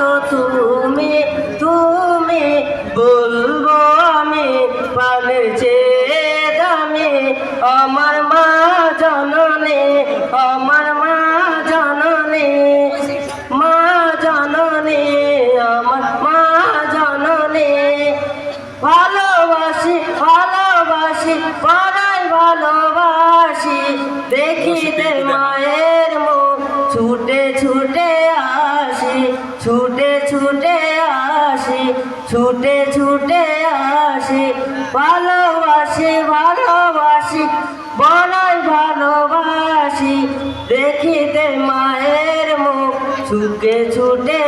ভালোবাসো তুমি তুমি বলব আমি প্রাণের চেয়ে দামি। আমার মা জননী আমার মা জননী মা জননী আমার মা জননী। ভালোবাসি ভালোবাসি পড়াই ভালোবাসি। দেখিতে মায়ের মুখ ছুটে ছুটে আসি ছুটে ছুটে আসি, ছুটে ছুটে আসি, ভালোবাসি ভালোবাসি বড়াই ভালোবাসি, দেখিতে মায়ের মুখ, ছুটে ছুটে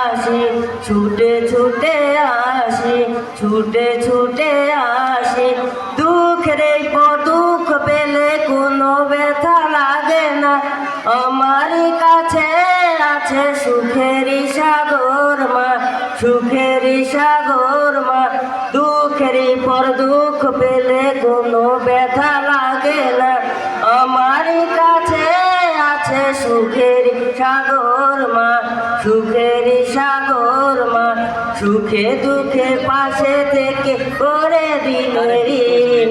আসি, ছুটে ছুটে আসি, ছুটে ছুটে আসি আছে সুখেরই সাগর মা সুখেরই সাগর মা। দুঃখের পর দুঃখ পেলে কোনো ব্যথা লাগে না। আমার কাছে আছে সুখের সাগর মা সুখের সাগর মা। সুখে দুঃখে পাশে থেকে করে দিন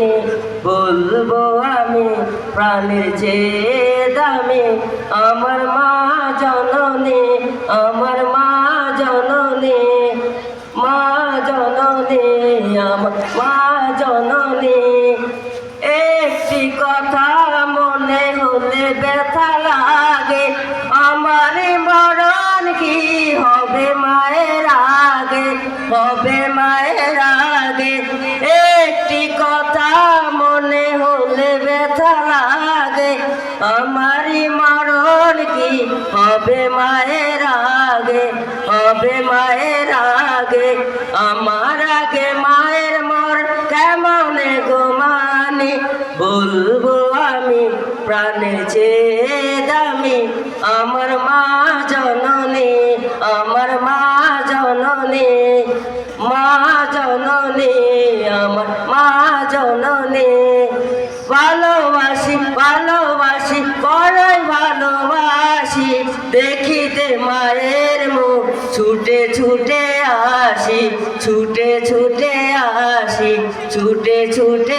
বলব আমি প্রাণের চেয়ে দামি আমার মা আমার মা জননী। একটি কথা মনে হলে ব্যথা লাগে। আমার মরণ কি হবে মায়ের আগে? হবে মায়ের আগে। একটি কথা মনে হলে ব্যথা লাগে। আমার মরণ কি হবে মায়ের আগে? হবে মায়ের আগে। আমার আগে মায়ের বলব আমি প্রাণে চেয়ে দামি। আমার মা জননী, আমার মা জননী মা জননী, আমার মা জননী। ভালোবাসি ভালোবাসি বড়ই ভালোবাসি। দেখিতে মায়ের মুখ, ছুটে ছুটে আসি, ছুটে ছুটে আসি, ছুটে ছুটে